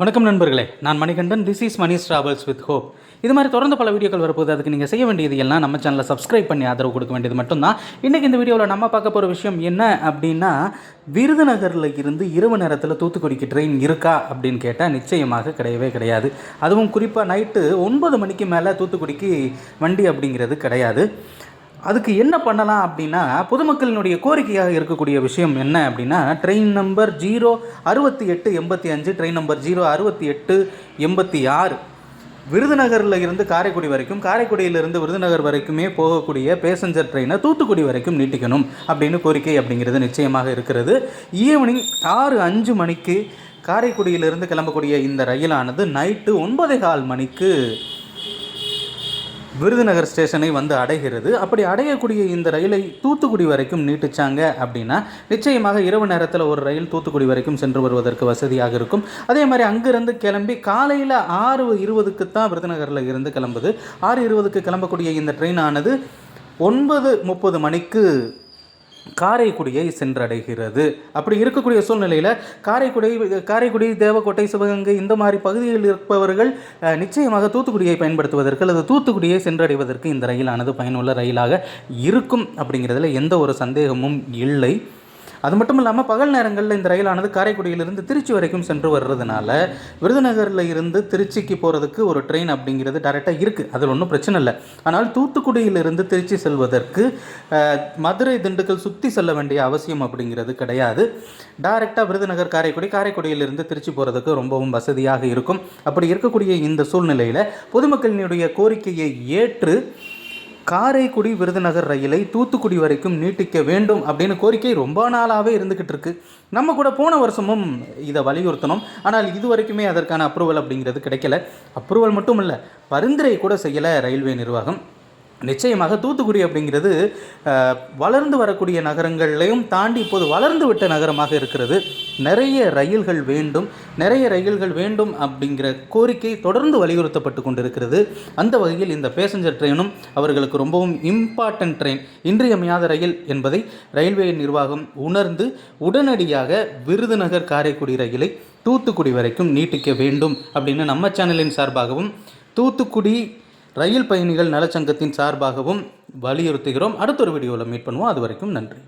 வணக்கம் நண்பர்களே. நான் Manikandan. This is Mani travels with hope இது மாதிரி தொடர்ந்து பல வீடியோக்கள் வரப்போது அதுக்கு நீங்கள் செய்ய வேண்டியது எல்லாம் நம்ம சேனலை சப்ஸ்கிரைப் பண்ணி ஆதரவு கொடுக்க வேண்டியது மட்டும்தான். இன்றைக்கி இந்த வீடியோவில் நம்ம பார்க்க போகிற விஷயம் என்ன அப்படின்னா விருதுநகரில் இருந்து இரவு நேரத்தில் தூத்துக்குடிக்கு ட்ரெயின் இருக்கா அப்படின்னு கேட்டால் நிச்சயமாக கிடையவே கிடையாது. அதுவும் குறிப்பாக நைட்டு ஒன்பது மணிக்கு மேலே தூத்துக்குடிக்கு வண்டி அப்படிங்கிறது கிடையாது. அதுக்கு என்ன பண்ணலாம் அப்படின்னா பொதுமக்களினுடைய கோரிக்கையாக இருக்கக்கூடிய விஷயம் என்ன அப்படின்னா ட்ரெயின் நம்பர் ஜீரோ அறுபத்தி எட்டு எண்பத்தி அஞ்சு ட்ரெயின் நம்பர் ஜீரோ அறுபத்தி எட்டு எண்பத்தி ஆறு. விருதுநகரில் இருந்து காரைக்குடி வரைக்கும் காரைக்குடியிலிருந்து விருதுநகர் வரைக்குமே போகக்கூடிய பேசஞ்சர் ட்ரெயினை தூத்துக்குடி வரைக்கும் நீட்டிக்கணும் அப்படின்னு கோரிக்கை அப்படிங்கிறது நிச்சயமாக இருக்கிறது. ஈவினிங் ஆறு அஞ்சு மணிக்கு காரைக்குடியிலிருந்து கிளம்பக்கூடிய இந்த ரயிலானது நைட்டு ஒன்பதே கால் மணிக்கு விருதுநகர் ஸ்டேஷனை வந்து அடைகிறது. அப்படி அடையக்கூடிய இந்த ரயிலை தூத்துக்குடி வரைக்கும் நீட்டிச்சாங்க அப்படின்னா நிச்சயமாக இரவு நேரத்தில் ஒரு ரயில் தூத்துக்குடி வரைக்கும் சென்று வருவதற்கு வசதியாக இருக்கும். அதே மாதிரி அங்கிருந்து கிளம்பி காலையில் ஆறு இருபதுக்கு தான் விருதுநகரில் இருந்து கிளம்புது. ஆறு இருபதுக்கு கிளம்பக்கூடிய இந்த ட்ரெயின் ஆனது ஒன்பது முப்பது மணிக்கு காரைக்குடியை சென்றடைகிறது. அப்படி இருக்கக்கூடிய சூழ்நிலையில் காரைக்குடி காரைக்குடி தேவக்கோட்டை சிவகங்கை இந்த மாதிரி பகுதிகளில் இருப்பவர்கள் நிச்சயமாக தூத்துக்குடியை பயன்படுத்துவதற்கு அல்லது தூத்துக்குடியை சென்றடைவதற்கு இந்த ரயிலானது பயனுள்ள ரயிலாக இருக்கும் அப்படிங்கிறதுல எந்த ஒரு சந்தேகமும் இல்லை. அது மட்டும் இல்லாமல் பகல் நேரங்களில் இந்த ரயிலானது காரைக்குடியிலிருந்து திருச்சி வரைக்கும் சென்று வர்றதுனால விருதுநகரில் இருந்து திருச்சிக்கு போகிறதுக்கு ஒரு ட்ரெயின் அப்படிங்கிறது டேரெக்டாக இருக்குது அதில் ஒன்றும் பிரச்சனை இல்லை. ஆனால் தூத்துக்குடியிலிருந்து திருச்சி செல்வதற்கு மதுரை திண்டுக்கல் சுற்றி செல்ல வேண்டிய அவசியம் அப்படிங்கிறது கிடையாது. டைரெக்டாக விருதுநகர் காரைக்குடி காரைக்குடியிலிருந்து திருச்சி போகிறதுக்கு ரொம்பவும் வசதியாக இருக்கும். அப்படி இருக்கக்கூடிய இந்த சூழ்நிலையில் பொதுமக்களினுடைய கோரிக்கையை ஏற்று காரைக்குடி விருதுநகர் ரயிலை தூத்துக்குடி வரைக்கும் நீட்டிக்க வேண்டும் அப்படின்னு கோரிக்கை ரொம்ப நாளாகவே இருந்துக்கிட்டு இருக்கு. நம்ம கூட போன வருஷமும் இதை வலியுறுத்தணும் ஆனால் இது வரைக்குமே அதற்கான அப்ரூவல் அப்படிங்கிறது கிடைக்கல. அப்ரூவல் மட்டும் இல்லை பரிந்துரை கூட செய்யலை ரயில்வே நிர்வாகம். நிச்சயமாக தூத்துக்குடி அப்படிங்கிறது வளர்ந்து வரக்கூடிய நகரங்களையும் தாண்டி இப்போது வளர்ந்து விட்ட நகரமாக இருக்கிறது. நிறைய ரயில்கள் வேண்டும் நிறைய ரயில்கள் வேண்டும் அப்படிங்கிற கோரிக்கை தொடர்ந்து வலியுறுத்தப்பட்டு கொண்டிருக்கிறது. அந்த வகையில் இந்த பேசஞ்சர் ட்ரெயினும் அவர்களுக்கு ரொம்பவும் இம்பார்ட்டன்ட் ட்ரெயின் இன்றியமையாத ரயில் என்பதை ரயில்வே நிர்வாகம் உணர்ந்து உடனடியாக விருதுநகர் காரைக்குடி ரயிலை தூத்துக்குடி வரைக்கும் நீட்டிக்க வேண்டும் அப்படின்னு நம்ம சேனலின் சார்பாகவும் தூத்துக்குடி ரயில் பயணிகள் நலச்சங்கத்தின் சார்பாகவும் வலியுறுத்துகிறோம். அடுத்த ஒரு வீடியோவில் மீட் பண்ணுவோம். அது வரைக்கும் நன்றி.